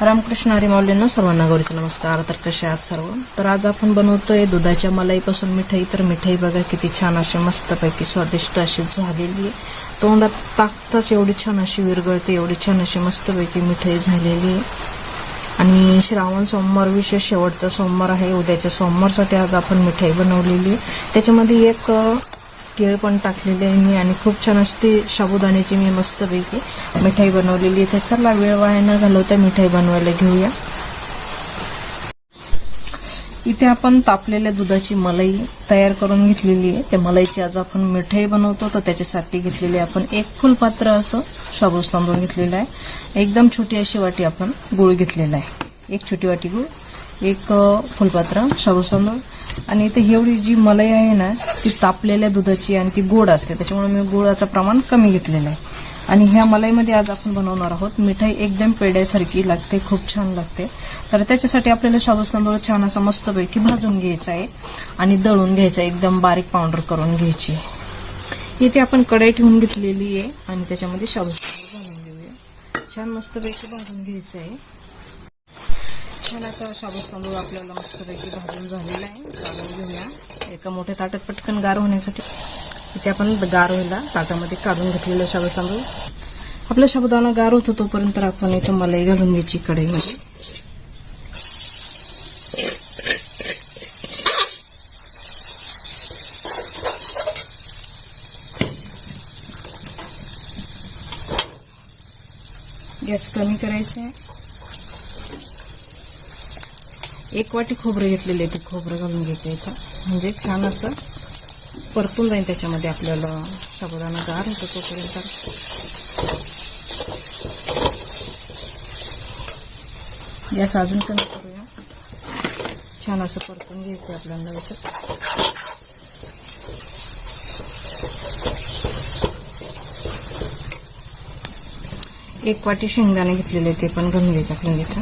रामकृष्ण हरी सर्वांना गौरीचे नमस्कार. तर कसे आहात सर्व? तर आज आपण बनवतोय दुधाच्या मलाईपासून मिठाई. तर मिठाई बघा किती छान अशी मस्तपैकी स्वादिष्ट अशी झालेली तोंडात टाकताच एवढी छान अशी विरगळते एवढी छान अशी मस्तपैकी मिठाई झालेली आणि श्रावण सोमवार विशेष शेवटचा सोमवार आहे. उद्याच्या सोमवारसाठी आज आपण मिठाई बनवलेली त्याच्यामध्ये एक केळ पण टाकलेली आहे मी आणि खूप छान अशी साबुदाण्याची मी मस्तपैकी मिठाई बनवलेली आहे. तर चला वेळ वाया न घालवता मिठाई बनवायला घेऊया. इथे आपण तापलेल्या दुधाची मलाई तयार करून घेतलेली आहे. त्या मलाईची आज आपण मिठाई बनवतो तर त्याच्यासाठी घेतलेली आहे आपण एक फुलपात्र असं शाबूस तांदूळ घेतलेलं आहे. एकदम छोटी अशी वाटी आपण गुळ घेतलेला आहे. एक छोटी वाटी गुळ एक फुलपात्र शाबूस तांदूळ आणि इथे एवढी जी मलाई आहे ना ती तापलेल्या दुधाची आणि ती गोड असते. त्याच्यामुळे मी गुळाचं प्रमाण कमी घेतलेलं आहे. आणि ह्या मलाईमध्ये आज आपण बनवणार आहोत मिठाई एकदम पेड्यासारखी लागते खूप छान लागते. तर त्याच्यासाठी आपल्याला शाबूस तांदूळ छान असा मस्तपैकी भाजून घ्यायचा आहे आणि दळून घ्यायचा आहे एकदम बारीक पावडर करून घ्यायची आहे. इथे आपण कढई ठेवून घेतलेली आहे आणि त्याच्यामध्ये शाबूस तांदूळ घालून घेऊया. छान मस्तपैकी भाजून घ्यायचं आहे. छान असा शाबूस तांदूळ आपल्याला मस्तपैकी भाजून झालेला आहे. काढून घेऊया. एका मोठ्या ताटात पटकन गार होण्यासाठी इथे आपण गार व्हायला ताटामध्ये काढून घेतलेलं शाबूत तांदूळ आपला शाबुदाना गार होतो तोपर्यंत आपण इथं मलाई घालून घ्यायची कढईमध्ये. गॅस कमी करायचा आहे. एक वाटी खोबरं घेतलेलं आहे ते खोबरं घालून घेते इथं. म्हणजे छान असं परतून जाईल त्याच्यामध्ये आपल्याला. साबुदाणा गार होतो तोपर्यंत. गॅस अजून कमी करूया. छान असं परतून घ्यायचं आहे आपल्याला याच्यात. एक वाटी शेंगदाणे घेतलेले ते पण घालून घ्यायचे आपल्याला इथं.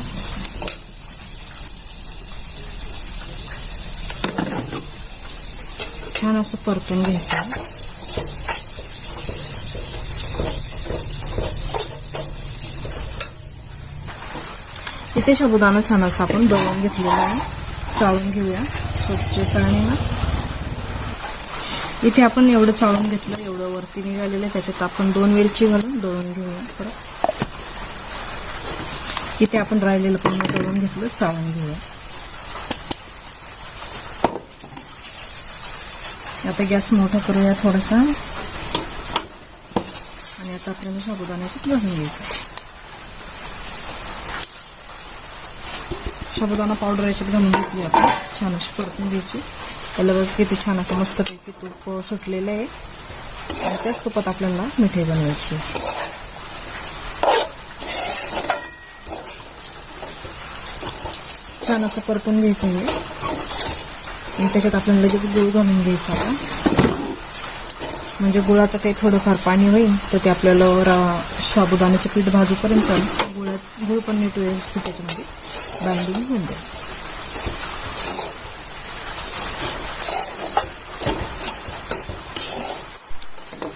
छान असं परतून घ्यायचं. इथे शाबुदाना छान असं आपण दळून घेतलेला आहे. चाळून घेऊया स्वच्छ चाळणीला इथे आपण एवढं चाळून घेतलं एवढं वरती निघालेलं आहे. त्याच्यात आपण दोन वेलची घालून दळून घेऊया परत. इथे आपण राहिलेलं पूर्ण दळून घेतलं चाळून घेऊया. आता गॅस मोठा करूया थोडासा. आणि आता आपल्याला साबुदाण्याची घालून घ्यायचं साबुदाणा पावडर याच्यात घालून घेतली आपण. छान अशी परतून घ्यायची. त्याला बघ किती छान असं मस्तपैकी तूप सुटलेलं आहे. आणि त्याच तुपात आपल्याला मिठाई बनवायची छान असं परतून घ्यायचं आहे. आणि त्याच्यात आपण लगेच गुळ घालून घ्यायचा आता म्हणजे गुळाचं काही थोडंफार पाणी होईल तर ते आपल्याला रा- साबुदाण्याचं पीठ भाजूपर्यंत गुळात गुळ पण नीट व्यवस्थित त्याच्यामध्ये बांधून होऊन जाईल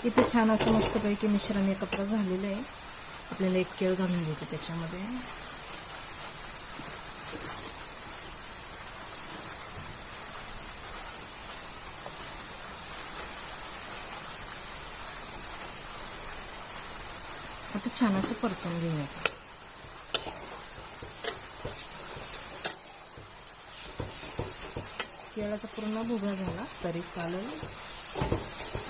इथे छान असं मस्तपैकी मिश्रण एकत्र झालेलं आहे. आपल्याला एक केळ घालून घ्यायचं त्याच्यामध्ये. आता छान असं परतून घेऊया. केळाचा पूर्ण भुगा झाला तरी चालेल.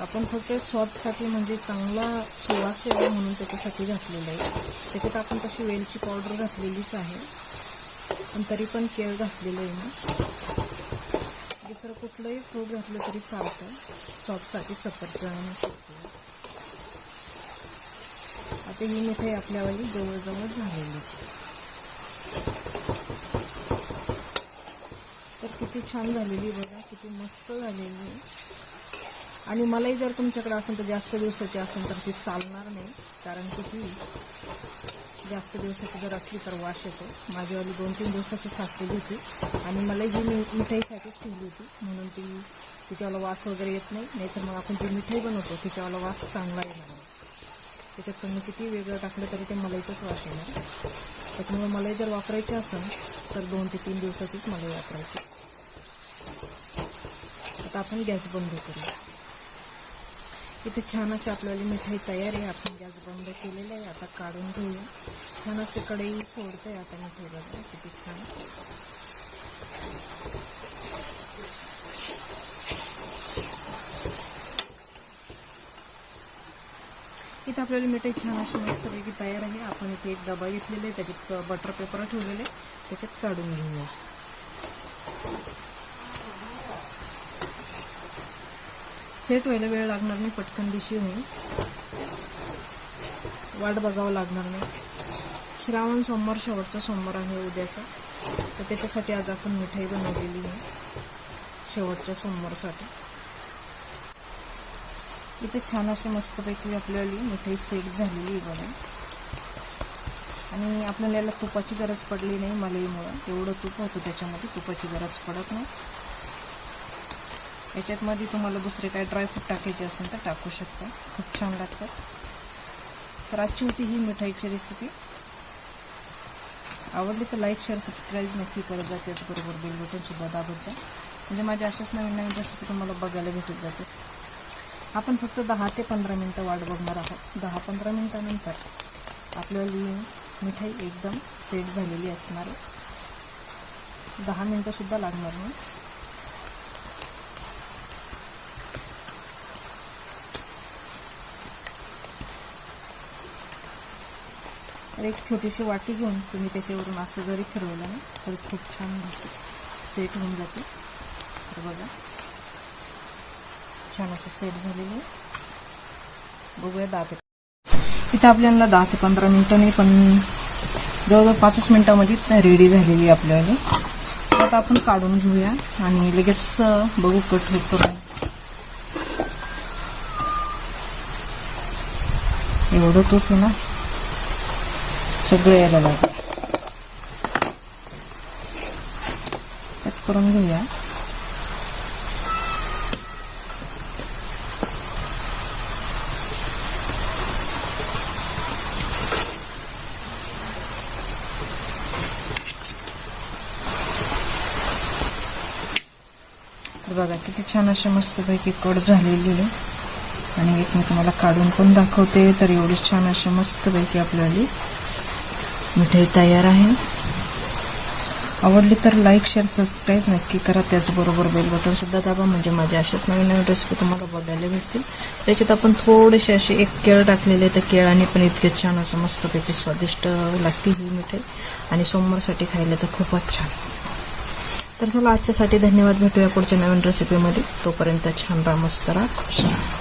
आपण फक्त सॉससाठी म्हणजे चांगला सुवास यावा म्हणून त्याच्यासाठी घातलेलं आहे. त्याच्यात आपण तशी वेलची पावडर घातलेलीच आहे. पण तरी पण केळ घातलेलं आहे ना. दुसरं कुठलंही फ्रूट घातलं तरी चालतं. सॉससाठी सफरचंद चिकू आता ही मिठाई आपल्यावाली जवळजवळ झालेली तर किती छान झालेली बघा किती मस्त झालेली आणि मलाही जर तुमच्याकडे असेल तर जास्त दिवसाची असेल तर ती चालणार नाही कारण की ती जास्त दिवसाची जर असली तर वास येतो. माझीवाली दोन तीन दिवसाची साचलेली होती आणि मला जी मी मिठाईसाठीच ठेवली होती म्हणून ती तिच्यावाला वास वगैरे येत नाही. नाहीतर मग आपण जी मिठाई बनवतो तिच्यावाला वास चांगला येणार त्याच्यात तुम्ही किती वेगळं टाकलं तरी ते मलाईचाच वास येणार. त्याच्यामुळे मलाई जर वापरायची असेल तर दोन ते तीन दिवसाचीच मलाई वापरायची. आता आपण गॅस बंद करूया. इथे छान अशी आपल्याला मिठाई तयार आहे. आपण गॅस बंद केलेला आहे. आता काढून घेऊया. छान असे कढई सोडतंय आता मिठाई बघा किती छान. इथं आपल्याला मिठाई छान अशी मस्तपैकी तयार आहे. आपण इथे एक डबा घेतलेला आहे. त्याच्यात बटर पेपर ठेवलेले त्याच्यात काढून घेऊया. सेट व्हायला वेळ लागणार नाही. पटकन दिशी होईल वाट बघावं लागणार नाही. श्रावण सोमवार शेवटचा सोमवार आहे उद्याचा. तर त्याच्यासाठी आज आपण मिठाई बनवलेली आहे. शेवटच्या सोमवारसाठी. इथे छान अशी मस्तपैकी आपल्याली मिठाई सेट झालेली आहे बघा. आणि आपल्याला याला तुपाची गरज पडली नाही मलईमुळं. एवढं तूप होतं त्याच्यामध्ये तुपाची गरज पडत नाही. याच्यातमध्ये तुम्हाला दुसरे काय ड्रायफ्रूट टाकायचे असेल तर टाकू शकता. खूप छान लागतात तर आजची होती ही मिठाईची रेसिपी आवडली तर लाईक शेअर सबस्क्राईब नक्की करत जा. त्याचबरोबर बेल दाबत जा. म्हणजे माझ्या अशाच नवीन नवीन रेसिपी तुम्हाला बघायला भेटत जाते आपण फक्त दहा ते पंधरा मिनटं वाट बघणार आहोत. दहा पंधरा मिनटानंतर आपल्याला मिठाई एकदम सेट झालेली असणार आहे. दहा मिनटंसुद्धा लागणार नाही. तर एक छोटीशी वाटी घेऊन तुम्ही त्याच्यावरून असं जरी फिरवलं ना तर खूप छान सेट होऊन जाते. तर बघा. छान असं सेट झालेलं आहे. बघूया दहा ते तिथं आपल्याला दहा ते पंधरा मिनटं पण जवळजवळ पाचच मिनटामध्ये रेडी झालेली आहे आपल्याला आता आपण काढून घेऊया आणि लगेच बघू कट होतो एवढं तूप आहे ना? सगळं यायला लागेल. कट करून घेऊया. बघा किती छान असे मस्तपैकी कट झालेली आहे. आणि एक मी तुम्हाला काढून पण दाखवते तर एवढी छान अशी मस्तपैकी आपल्याला मिठाई तयार आहे. आवडली तर लाईक शेअर सबस्क्राईब नक्की करा. त्याचबरोबर बेल बटनसुद्धा दाबा म्हणजे माझ्या अशाच नवीन नवीन रेसिपी तुम्हाला बघायला भेटतील. त्याच्यात आपण थोडेसे असे एक केळ टाकलेले तर केळाने पण इतके छान असं मस्तपैकी स्वादिष्ट लागते ही मिठाई. आणि सोमवारसाठी खायला तर खूपच छान. तर चला आजच्यासाठी धन्यवाद. भेटूया पुढच्या नवीन रेसिपीमध्ये तोपर्यंत छान राहा मस्त राहा खुश राहा.